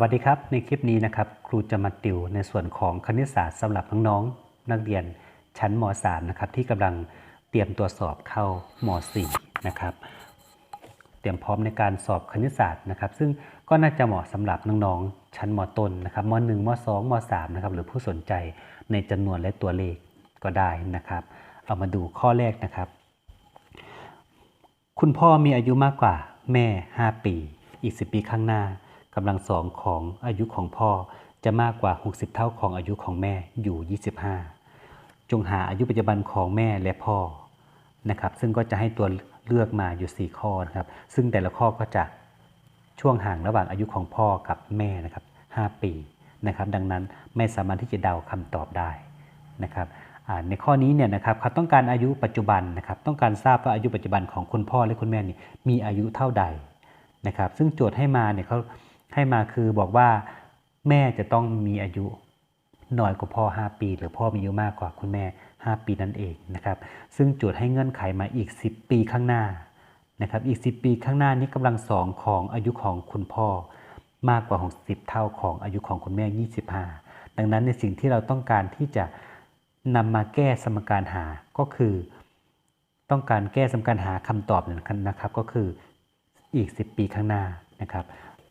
วัสดีครับ ในคลิปนี้นะครับ ครูจะมาติวในส่วนของคณิตศาสตร์สำหรับน้องๆนักเรียนชั้นม .3 นะครับที่กำลังเตรียมตัวสอบเข้าม .4 นะครับเตรียมพร้อมในการสอบคณิตศาสตร์นะครับ ซึ่งก็น่าจะเหมาะสำหรับน้องๆชั้นมต้นนะครับม .1 ม .2 ม .3 นะครับหรือผู้สนใจในจำนวนและตัวเลขก็ได้นะครับ เอามาดูข้อแรกนะครับ คุณพ่อมีอายุมากกว่าแม่ 5 ปี อีก 10 ปีข้างหน้า กำลังสองของอายุของพ่อจะมากกว่า 60 เท่าของอายุของแม่อยู่ 25 จงหาอายุปัจจุบันของแม่และพ่อนะครับ ซึ่งก็จะให้ตัวเลือกมาอยู่ 4 ข้อนะครับ ซึ่งแต่ละข้อก็จะช่วงห่างระหว่างอายุของพ่อกับแม่นะครับ 5 ปีนะครับ ดังนั้นไม่สามารถที่จะเดาคำตอบได้นะครับในข้อนี้เนี่ยนะครับเขาต้องการอายุปัจจุบันนะครับ ต้องการทราบว่าอายุปัจจุบันของคุณพ่อและคุณแม่นี่มีอายุเท่าใดนะครับ ซึ่งโจทย์ให้มาเนี่ยเขา ให้มาคือบอกว่าแม่จะต้องมีอายุน้อยกว่าพ่อ 5 ปี หรือพ่อมีอายุมากกว่าคุณแม่ 5 ปีนั่นเองนะครับ ซึ่งจทย์ให้เงื่อนไขมาอีก 10 ปีข้างหน้านะครับ อีก 10 ปีข้างหน้านี้กำลังสองของอายุของคุณพ่อ มากกว่า 60 เท่าของอายุของคุณแม่ 25 ดังนั้นในสิ่งที่เราต้องการที่จะนำมาแก้สมการหาก็คือ ต้องการแก้สมการหาคำตอบนะครับ ก็คืออีก 10 ปีข้างหน้านะครับ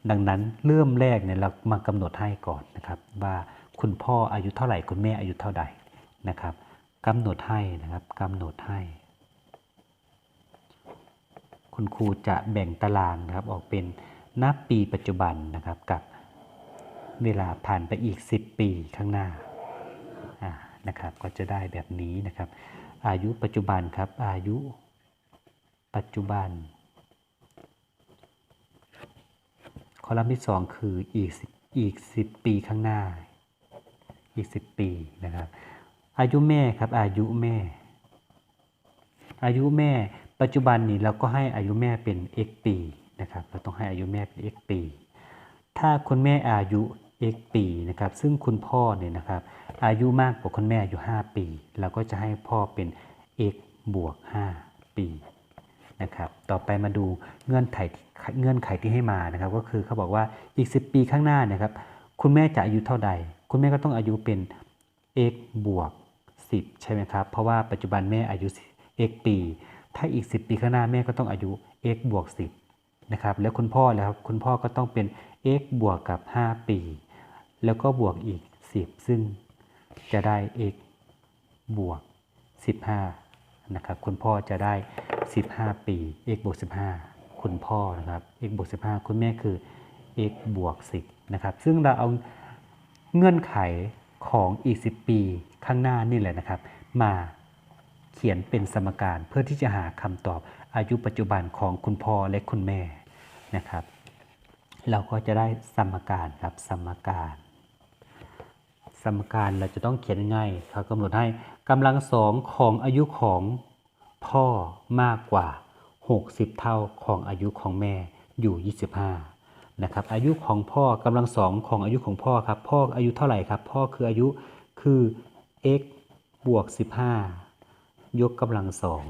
ดังนั้นเริ่มแรกเนี่ยเรามากำหนดให้ก่อนนะครับ ว่าคุณพ่ออายุเท่าไหร่คุณแม่อายุเท่าใดนะครับกำหนดให้นะครับกำหนดให้ คุณครูจะแบ่งตารางนะครับออกเป็นนับปีปัจจุบันนะครับกับเวลาผ่านไปอีก 10 ปีข้างหน้านะครับก็จะได้แบบนี้นะครับ อายุปัจจุบันครับอายุปัจจุบัน คอลัมน์ที่ 2 คืออีก10อีก 10 ปีข้างหน้า อีก 10 ปีนะครับ อายุแม่ครับอายุแม่ อายุแม่ปัจจุบันนี้เราก็ให้อายุแม่เป็น x ปีนะครับเราต้องให้อายุแม่เป็น x ปี ถ้าคุณแม่อายุ x ปีนะครับ ซึ่งคุณพ่อเนี่ยนะครับ อายุมากกว่าคุณแม่อยู่ 5 ปี เราก็จะให้พ่อเป็น x บวก 5 ปี นะครับ ต่อไปมาดูเงื่อนไขเงื่อนไขที่ให้มานะครับ ก็คือเขาบอกว่าอีก 10 ปีข้างหน้านะครับ คุณแม่จะอายุเท่าใด คุณแม่ก็ต้องอายุเป็น x บวก 10 ใช่ไหมครับ เพราะว่าปัจจุบันแม่อายุ x ปี ถ้าอีก 10 ปีข้างหน้าแม่ก็ต้องอายุ x บวก 10 นะครับ แล้วคุณพ่อแล้วคุณพ่อก็ต้องเป็น x บวกกับ 5 ปี แล้วก็บวกอีก 10 ซึ่งจะได้ x บวก 15 นะครับ คุณพ่อจะได้ 15 ปี x บวก15 คุณพ่อนะครับ x บวก15 คุณแม่คือ x บวก10นะครับ ซึ่งเราเอาเงื่อนไขของอีก 10 ปีข้างหน้านี่แหละนะครับ มาเขียนเป็นสมการเพื่อที่จะหาคำตอบอายุปัจจุบันของคุณพ่อและคุณแม่นะครับ เราก็จะได้สมการครับสมการ สมการเราจะต้องเขียนง่ายเขากำหนดให้กำลังสองของอายุของ พ่อมากกว่า 60 เท่าของอายุของแม่อยู่ 25 นะครับ อายุของพ่อกำลังสองของอายุของพ่อครับ พ่ออายุเท่าไหร่ครับ พ่อคืออายุคือ x บวก 15 ยกกำลังสอง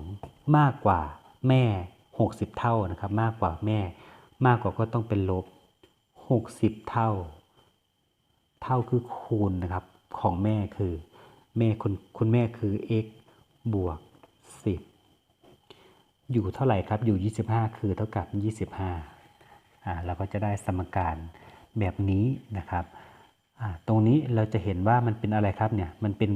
มากกว่าแม่ 60 เท่านะครับ มากกว่าแม่ มากกว่าก็ต้องเป็นลบ 60 เท่า เท่าคือคูณนะครับของแม่คือ แม่คุณคุณแม่คือ x บวก 10 อยู่เท่าไหร่ครับอยู่ 25 คือเท่ากับ 25อ่าเราก็จะได้สมการแบบนี้นะครับอ่าตรงนี้เราจะเห็นว่ามันเป็นอะไรครับเนี่ยมันเป็น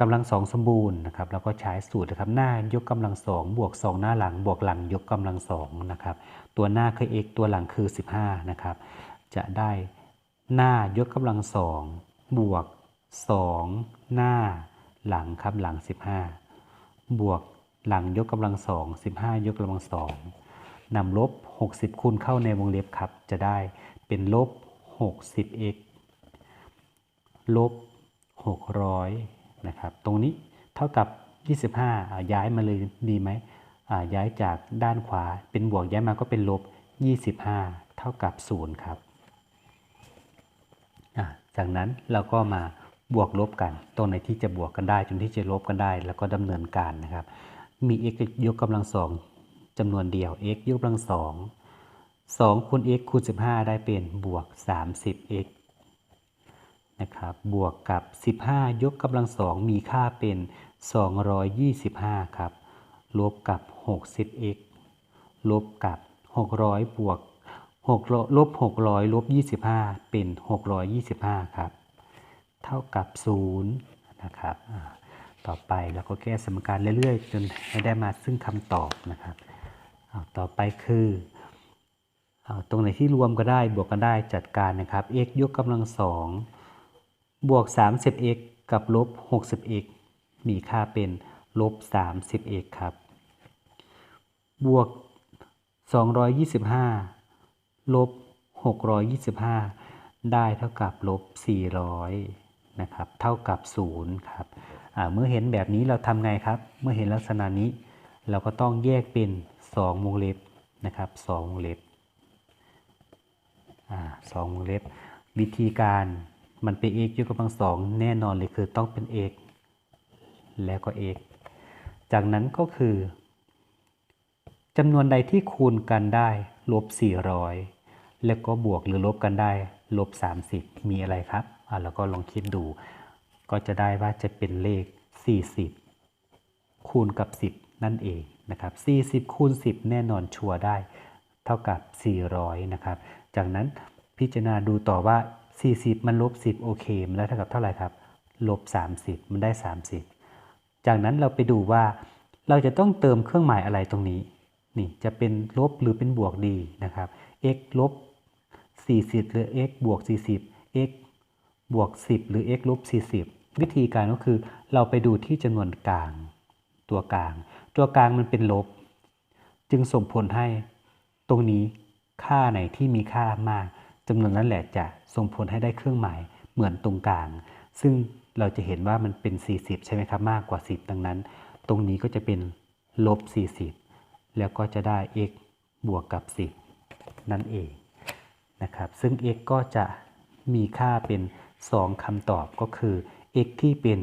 กำลังสองสมบูรณ์นะครับแล้วก็ใช้สูตรนะครับหน้ายกกำลังสองบวก 2 หน้าหลังบวกหลังยกกำลังสองนะครับตัวหน้าคือ x ตัวหลังคือ 15นะครับจะได้หน้ายกกำลังสองบวก 2 หน้าหลังครับหลัง 15 บวก หลังยกกำลังสอง15ยกกำลังสองนำลบ 60 คูณเข้าในวงเล็บครับ จะได้เป็นลบ 60x ลบ 600 นะครับ ตรงนี้เท่ากับ 25 ย้ายมาเลยดีไหม ย้ายจากด้านขวาเป็นบวกย้ายมาก็เป็นลบ 25 เท่ากับ 0 ครับ จากนั้นเราก็มาบวกลบกัน ตรงไหนที่จะบวกกันได้ จนที่จะลบกันได้ แล้วก็ดำเนินการนะครับ มี x ยกกำลังสองจำนวนเดียว x ยกกำลังสอง2คูณ x คูณ 15 ได้เป็นบวก 30x นะครับบวกกับ 15 ยกกำลังสองมีค่าเป็น 225 ครับ ลบกับ 60x ลบกับ 600 บวก6ลบ 600 ลบ 25 เป็น 625 ครับ เท่ากับ 0 นะครับ ต่อไปเราก็แก้สมการเรื่อยๆ จนให้ได้มาซึ่งคำตอบนะครับอ่าต่อไปคืออาตรงไหนที่รวมก็ได้บวกกันได้จัดการนะครับ x ยกกำลังสองบวก 30x กับลบ 60x มีค่าเป็นลบ 30x ครับ บวก 225 ลบ 625 ได้เท่ากับลบ 400 นะครับ เท่ากับ 0 ครับ เมื่อเห็นแบบนี้เราทำไงครับ เมื่อเห็นลักษณะนี้ เราก็ต้องแยกเป็น2วงเล็บนะครับ2วงเล็บสองวงเล็บ วิธีการมันเป็น x ยกกำลังสองแน่นอนเลยคือต้องเป็น x แล้วก็ x จากนั้นก็คือจำนวนใดที่คูณกันได้ลบ 400 แล้วก็บวกหรือลบกันได้ลบ 30 มีอะไรครับอะเราก็ลองคิดดู ก็จะได้ว่าจะเป็นเลข 40 คูณกับ 10 นั่นเองนะครับ40 คูณ 10 แน่นอนชัวร์ได้ เท่ากับ 400 นะครับ จากนั้นพิจารณาดูต่อว่า 40 มันลบ 10 โอเค มันได้เท่ากับเท่าไหร่ครับ ลบ 30 มันได้ 30 จากนั้นเราไปดูว่าเราจะต้องเติมเครื่องหมายอะไรตรงนี้ นี่จะเป็นลบหรือเป็นบวกดีนะครับ x ลบ40 หรือ x บวก40 x บวก 10 หรือ x ลบ40 วิธีการก็คือเราไปดูที่จำนวนกลาง ตัวกลาง ตัวกลางมันเป็นลบ จึงส่งผลให้ตรงนี้ค่าไหนที่มีค่ามากจำนวนนั้นแหละจะส่งผลให้ได้เครื่องหมายเหมือนตรงกลาง ซึ่งเราจะเห็นว่ามันเป็น 40 ใช่ไหมครับ มากกว่า 10 ดังนั้น ตรงนี้ก็จะเป็นลบ 40 แล้วก็จะได้ x บวกกับ 10 นั่นเองนะครับ ซึ่ง x ก็จะมีค่าเป็น 2คำตอบก็คือ x ที่เป็น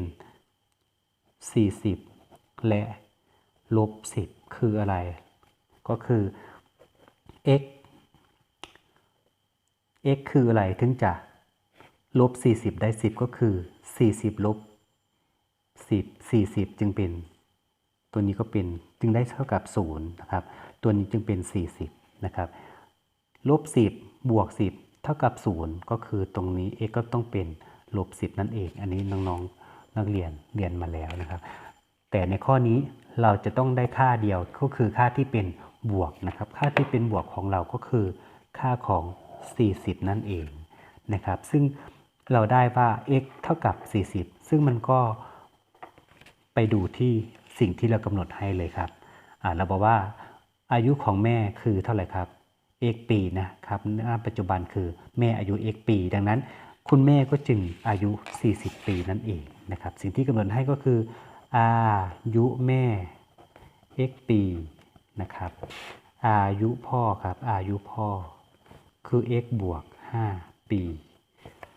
40 และลบ 10 คืออะไร ก็คือ x x คืออะไรถึงจะลบ 40 ได้ 10 ก็คือ 40 ลบ 10 40 จึงเป็น ตัวนี้ก็เป็นจึงได้เท่ากับ0นะครับ ตัวนี้จึงเป็น 40 นะครับ ลบ 10 บวก 10 เท่ากับ 0 ก็คือตรงนี้ x ก็ต้องเป็นลบ 10 นั่นเอง อันนี้น้องๆนักเรียนเรียนมาแล้วนะครับ แต่ในข้อนี้เราจะต้องได้ค่าเดียวก็คือค่าที่เป็นบวกนะครับ ค่าที่เป็นบวกของเราก็คือ ค่าของ 40 นั่นเองนะครับ ซึ่งเราได้ว่า x เท่ากับ 40 ซึ่งมันก็ไปดูที่สิ่งที่เรากำหนดให้เลยครับ เราบอกว่าอายุของแม่คือเท่าไหร่ครับ x ปีนะครับณปัจจุบันคือแม่อายุ x ปี ดังนั้น คุณแม่ก็จึงอายุ 40 ปีนั่นเองนะครับสิ่งที่กำหนดให้ก็คืออายุแม่ x ปีนะครับอายุพ่อครับอายุพ่อคือ x บวก 5 ปี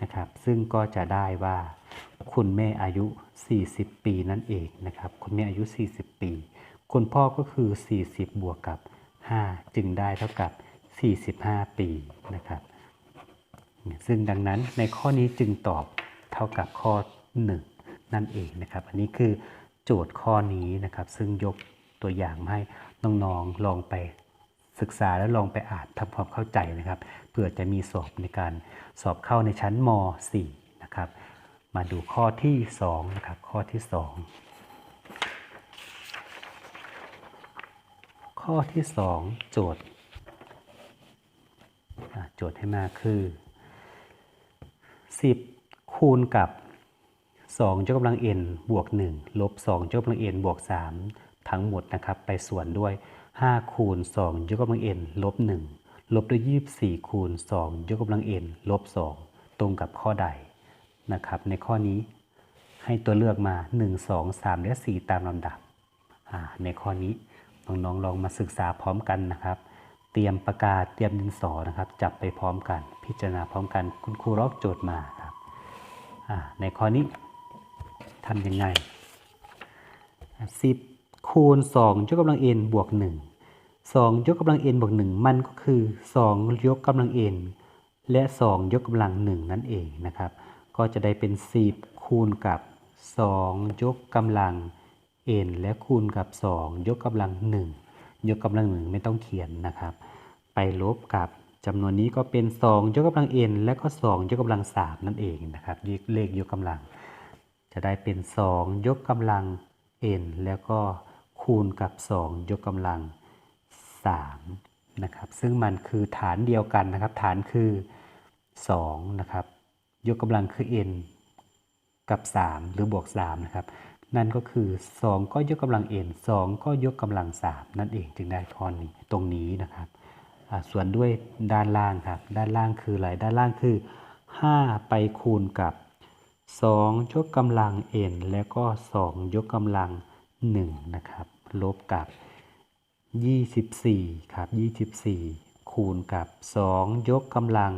นะครับซึ่งก็จะได้ว่าคุณแม่อายุ 40 ปีนั่นเองนะครับคุณแม่อายุ 40 ปี คุณพ่อก็คือ 40 บวกกับ 5 จึงได้เท่ากับ 45 ปีนะครับ ซึ่งดังนั้นในข้อนี้จึงตอบเท่ากับข้อ 1 นั่นเองนะครับ อันนี้คือโจทย์ข้อนี้นะครับ ซึ่งยกตัวอย่างให้น้องๆลองไปศึกษาแล้วลองไปอ่านทำความเข้าใจนะครับ เพื่อจะมีสอบในการสอบเข้าในชั้นม .4 นะครับ มาดูข้อที่2นะครับ ข้อที่ 2 ข้อที่ 2 โจทย์ โจทย์ให้มากคือ 10 คูณกับ2ยกกำลัง n บวก 1 ลบ2ยกกำลัง n บวก 3 ทั้งหมดนะครับไปส่วนด้วย 5 คูณ 2 ยกกำลัง n ลบ 1 ลบด้วย 24 คูณ 2 ยกกำลัง n ลบ 2 ตรงกับข้อใดนะครับ ในข้อนี้ให้ตัวเลือกมา 1 2 3 และ 4 ตามลำดับ ในข้อนี้น้องๆลองมาศึกษาพร้อมกันนะครับ เตรียมปากกาเตรียมดินสอนะครับ จับไปพร้อมกัน พิจารณาพร้อมกัน คุณครูลอกโจทย์มาครับในข้อนี้ทำยังไง 10 คูณ 2 ยกกำลัง n บวก 1 2 ยกกำลัง n บวก 1 มันก็คือ 2 ยกกำลัง n และ 2 ยกกำลัง 1 นั่นเองนะครับ ก็จะได้เป็น 10 คูณกับ 2 ยกกำลัง n และคูณกับ 2 ยกกำลัง 1 ยกกำลัง1ไม่ต้องเขียนนะครับ ไปลบกับจำนวนนี้ก็เป็น 2 ยกกำลัง n และก็ 2 ยกกำลัง 3 นั่นเองนะครับเลขยกกำลัง จะได้เป็น 2 ยกกำลัง n แล้วก็คูณกับ 2 ยกกำลัง3นะครับซึ่งมันคือฐานเดียวกันนะครับ ฐานคือ2นะครับยกกำลังคือ n กับ 3 หรือบวก3นะครับ นั่นก็คือ 2 ก็ยกกำลัง n 2ก็ยกกำลัง 3 นั่นเองจึงได้ข้อนี้ตรงนี้นะครับส่วนด้วยด้านล่างครับ ด้านล่างคืออะไร ด้านล่างคือ 5 ไปคูณกับ 2 ยกกำลัง n แล้วก็ 2 ยกกำลัง 1 นะครับ ลบกับ 24 ครับ 24 คูณกับ 2 ยกกำลัง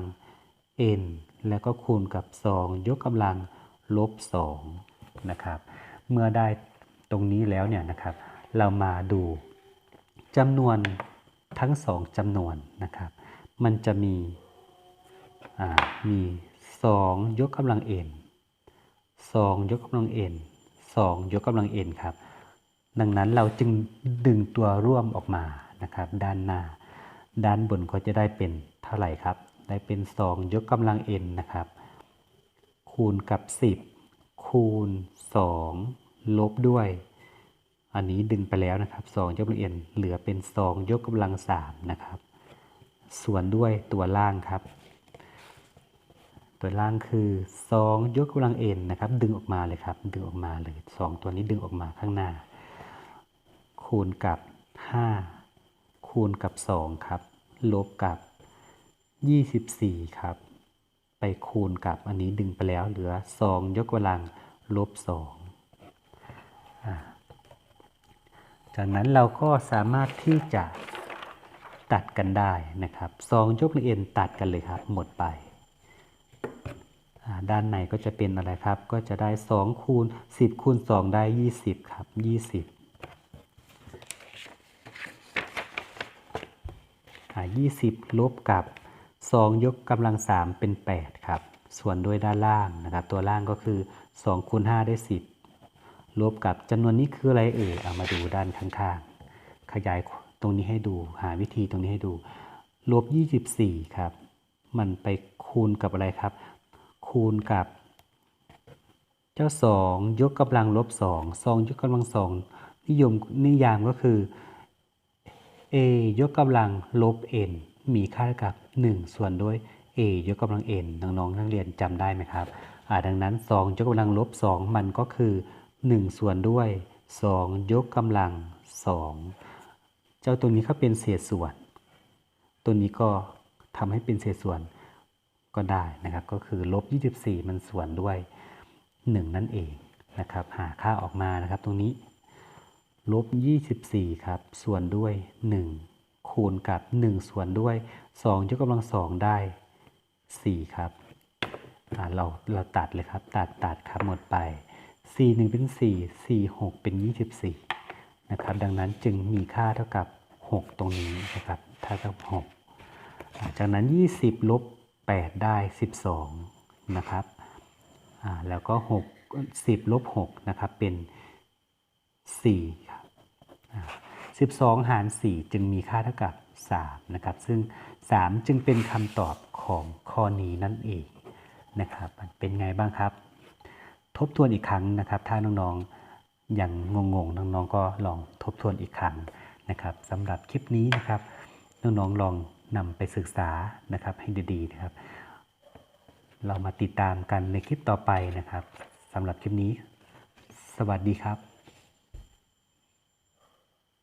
n แล้วก็คูณกับ 2 ยกกำลังลบ2นะครับ เมื่อได้ตรงนี้แล้วเนี่ยนะครับ เรามาดูจำนวนทั้งสองจำนวนนะครับ มันจะมีอ่ามี 2 ยกกำลัง n 2ยกกำลัง n 2ยกกำลัง n ครับ ดังนั้นเราจึงดึงตัวร่วมออกมานะครับ ด้านหน้า ด้านบนก็จะได้เป็นเท่าไหร่ครับ ได้เป็น 2 ยกกำลัง n นะครับ คูณกับ 10 คูณ 2 ลบด้วย อันนี้ดึงไปแล้วนะครับ2ยกกำลัง n เหลือเป็น 2 ยกกำลัง3นะครับ ส่วนด้วยตัวล่างครับ ตัวล่างคือ 2 ยกกำลัง n นะครับ ดึงออกมาเลยครับ ดึงออกมาเลย 2 ตัวนี้ดึงออกมาข้างหน้า คูณกับ 5 คูณกับ 2 ครับ ลบกับ 24 ครับ ไปคูณกับอันนี้ดึงไปแล้วเหลือ 2 ยกกำลังลบ2อ่าจากนั้นเราก็สามารถที่จะตัดกันได้นะครับ2ยกกำลัง n ตัดกันเลยครับ หมดไป ด้านในก็จะเป็นอะไรครับ ก็จะได้ 2 คูณ 10 คูณ 2 ได้ 20 ครับ 20อ่า20 ลบกับ 2 ยกกำลัง 3 เป็น 8 ครับ ส่วนด้วยด้านล่างนะครับ ตัวล่างก็คือ2คูณ5ได้ 10 ลบกับจำนวนนี้คืออะไรเอ่ยเอามาดูด้านข้างๆ ขยายตรงนี้ให้ดู หาวิธีตรงนี้ให้ดู ลบ 24 ครับ มันไปคูณกับอะไรครับ คูณกับ เจ้า 2 ยกกำลังลบ 2 2 ยกกำลัง 2 นิยมนิยามก็คือ a ยกกำลังลบ n มีค่าเท่ากับ 1 ส่วนด้วย a ยกกำลัง n น้องๆนักเรียนจำได้ไหมครับดังนั้น 2 ยกกำลังลบ 2 มันก็คือ 1 ส่วนด้วย 2 ยกกำลัง 2 เจ้าตัวนี้เขาเป็นเศษส่วน ตัวนี้ก็ทำให้เป็นเศษส่วนก็ได้นะครับ ก็คือลบ 24 มันส่วนด้วย 1 นั่นเองนะครับ หาค่าออกมานะครับตรงนี้ลบ 24 ครับ ส่วนด้วย 1 คูณกับ 1 ส่วนด้วย 2 ยกกำลัง 2 ได้ 4 ครับเราเราตัดเลยครับ ตัดตัดครับหมดไป 4 1 เป็น 4 4 6 เป็น 24 นะครับ ดังนั้นจึงมีค่าเท่ากับ 6 ตรงนี้นะครับเท่ากับ6จากนั้น 20 ลบ 8 ได้ 12 นะครับแล้วก็ 6 10 ลบ 6 นะครับ เป็น 4 ครับ 12 หาร 4 จึงมีค่าเท่ากับ 3 นะครับ ซึ่ง 3 จึงเป็นคำตอบของข้อนี้นั่นเองนะครับ เป็นไงบ้างครับ ทบทวนอีกครั้งนะครับ ถ้าน้องๆยังงงๆ น้องๆ ก็ลองทบทวนอีกครั้งนะครับสำหรับคลิปนี้นะครับ น้องๆ ลองนำไปศึกษานะครับให้ดีๆ นะครับ เรามาติดตามกันในคลิปต่อไปนะครับสำหรับคลิปนี้ สวัสดีครับ